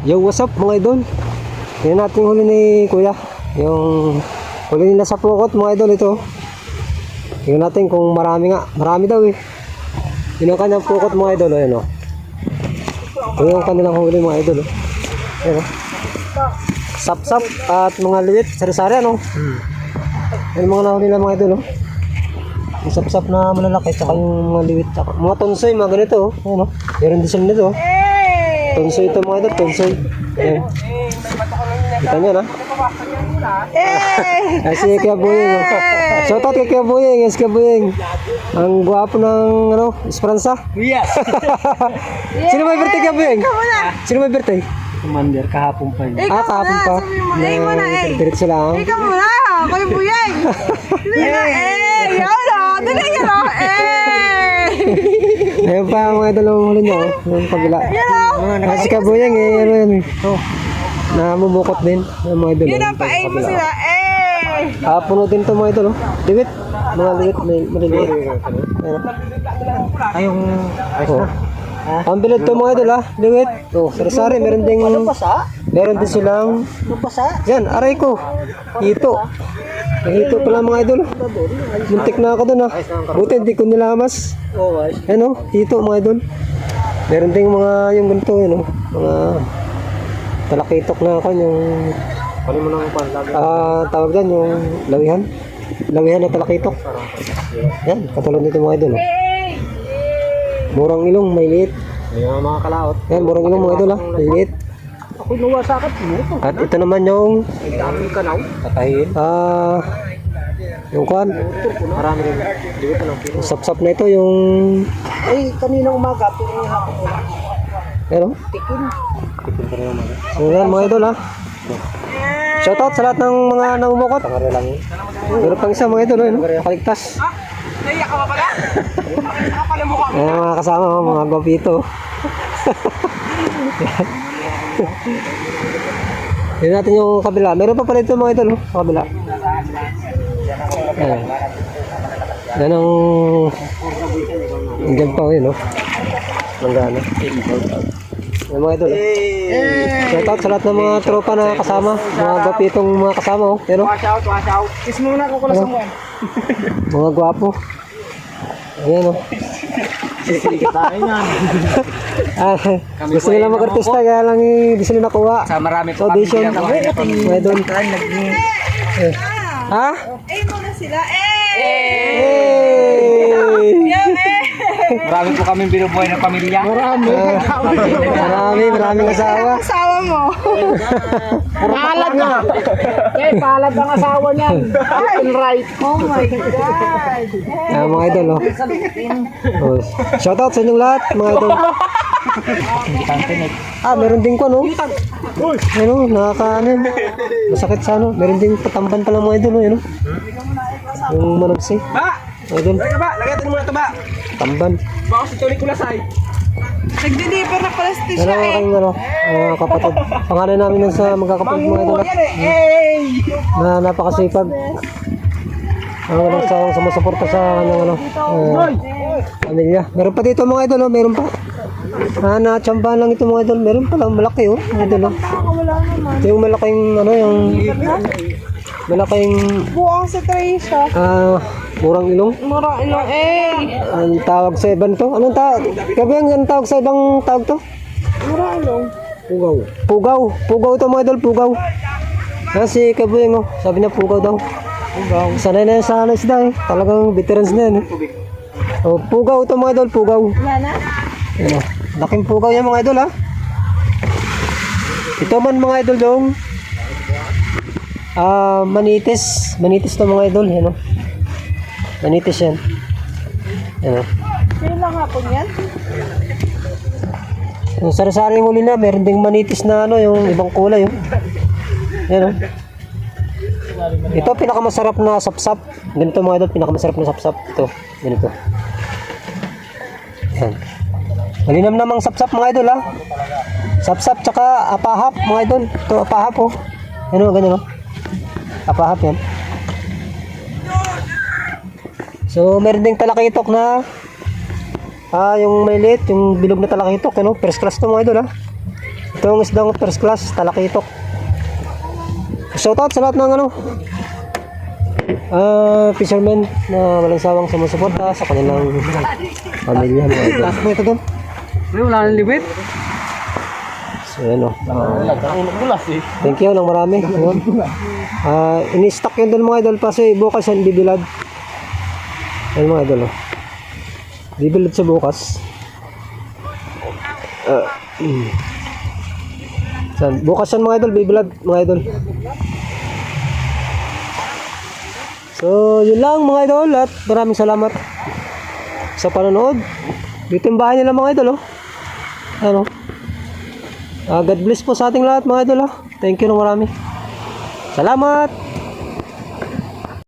Yo, what's up mga idol? Yan natin huli ni Kuya. Yung huli nila sa pukot mga idol ito. Tingnan natin kung marami nga. Marami daw eh. Yun ang kanyang pukot mga idol. Ayan o. Ito yung kanilang huli mga idol. Oh. Ayan o. Sap-sap at mga liwit. Sari-sari ano. Yan mga nahuli nila mga idol. Oh. Yung sap-sap na malalaki. Tsaka yung mga liwit. Tsaka, mga tonsoy mga ganito. Oh. Ayan o. Meron din sila nito. Oh. Tonsoy ito mga idol. Tonsoy. Ayan. Kita nyo na. Ay, si Kuya Buyeng. oh. Shout out kay Kuya. Yes, Kuya Buyeng. Ang gwapo ng ano, Esperanza. Yes! Sino may birthday Kuya Buyeng? Sino may birthday? Commander, kahapon pa yun. Ah, kahapon pa. Sabi mo na, eh mo na, eh. Diretso lang. Ikaw muna, Kuya Buyeng. Dali na, eh. Yaw na, dali ka na, eh. Ayun pa ang mga dalawang huli niya. Oh. Yung kabila. Ah, si Kuya Buyeng eh. Ano yan eh. Oh. Namumukot din. Yung mga idol. Yun ang pain mo sila, eh. Ah, puno din to mga idol. Oh. Liwit. Mga liwit. May maliliit. Ayun. oh. Ay, yung... Oh. Ang bilad to mga idol ah. Liwit. Oh, sari-sari. Meron ding... Basa? Meron din silang... Basa? Yan, aray ko. Hito. Hito pala mga idol. Muntik na ako dun ah. Buti hindi ko nilamas. Guys. Ano, hito mga idol. Meron ding mga yung ganito yun oh. Mga talakitok na ako yung Kali mo nang panlagi. ah tawag dyan yung lawihan. Lawihan na talakitok. Yan, katulad nito mga idol. Oh. Murang ilong, may liit. Yung mga kalaot. Yan, murang ilong mga idol ah. May liit. Ako nuwa sa akin. Ito? At ito naman yung Ay, dami ka na. Tatahin. ah yung kwan. Marami rin. Yung Sap-sap na ito yung Ay, kaninang umaga, pero yung hapon ano? Tikin. Tikin pa rin naman. So yan mga idol ha. Shoutout sa lahat ng mga namumukot. Tangari lang yun. Meron pang isa mga idol, ano? Kaligtas. Naiyak ka ba pala? Mo ka. Ayan mga kasama, mga gopito. Yan natin yung kabila. Meron pa pala ito mga idol, oh, sa kabila. Ayan. Yan ang... Diyan pa, yun, oh. Manggana. Yan mga idol. oh. Shoutout sa lahat ng mga tropa na kasama. Mga gopitong mga kasama, oh. Yan, oh. Wash out, wash out. Kiss muna ako kula sa mo. Mga gwapo. Ayan, oh. Sisikat tayo yan. Ah, gusto nila mag-artista kaya lang eh, di sila nakuha. Sa marami Sa audition. Mga idol. Eh. Ha? Eh, mo na sila, eh. Hey! Yaw, eh. Marami po kami binubuhay ng pamilya. Marami. marami, maraming asawa. Asawa mo. Palad na. Eh, palad ang asawa niyan. Left right. Oh my God. Ah, mga idol, oh. oh. Shoutout sa inyong lahat, mga idol. Ah, meron din ko, no? Ano, nakaka, ano, yun. masakit sa ano. Meron din patamban pala mga idol, oh, oh. Yung managsi. Ba! Idol, Lagay ba? Lagay natin muna ito ba? Tamban. Baka si Tony Kulasay. Nag-deliver na pala si Ano Tisha, eh. aking ano, ah, kapatid. Pangalan namin nun sa magkakapatid mga idol. ah. Yan eh. Hey! Na napakasipag. Ang walang sawang sumusuporta sa kanyang ano, ah, pamilya. Meron pa dito mga idol, oh, meron pa. Ah, natsambahan lang ito mga idol. Meron pa lang, malaki oh, mga idol. Oh. Ito yung malaking ano, yung malaking Buwang sa Trisha. ah, murang ilong. Mura, ino, eh. Ang tawag sa ibang to? Anong tawag? Kabi ang tawag sa ibang tawag to? Mura, ino. Pugaw. Pugaw. Pugaw ito mga idol, pugaw. Yan si Kabuyeng oh. Sabi niya pugaw daw. Pugaw. Sanay na yan sa ano isda eh. Talagang veterans na yan eh. Oh, pugaw ito mga idol, pugaw. Wala na? Yan oh. Laking pugaw yan mga idol ha. Ito man mga idol dong. Ah, manitis. Manitis to mga idol. Yan oh. Manitis yan. Yan oh. Sino lang hapon yan? Yung sari-saring huli na, meron ding manitis na ano, yung ibang kulay. Oh. Yan oh. Ito pinakamasarap na sapsap. Ganito mga idol, pinakamasarap na sapsap. Ito, ganito. Yan. Malinam namang sapsap mga idol ha. Sapsap tsaka apahap mga idol. Ito apahap oh. Yan oh, ganyan oh. Apahap yan. So, meron ding talakitok na Ah, yung may lit, yung bilog na talakitok, ano? First class to mga idol, ha? Itong isdang first class, talakitok. Shoutout sa lahat ng ano, ah fishermen na walang sawang sumusuporta sa kanilang pamilya. Last mo ito doon. May wala nang libit. So, yan o. Thank you ng marami. Ayun. Ah, ini-stock yun doon mga idol kasi bukas yan bibilad. Ayun mga idol. Oh. Bibilad sa bukas. Ah, mm. Bukas yan mga idol, bibilad mga idol. So, yun lang mga idol at maraming salamat sa panonood. Dito yung bahay nila mga idol oh. Ano? Ah, God bless po sa ating lahat mga idol. ah. Thank you ng marami. Salamat!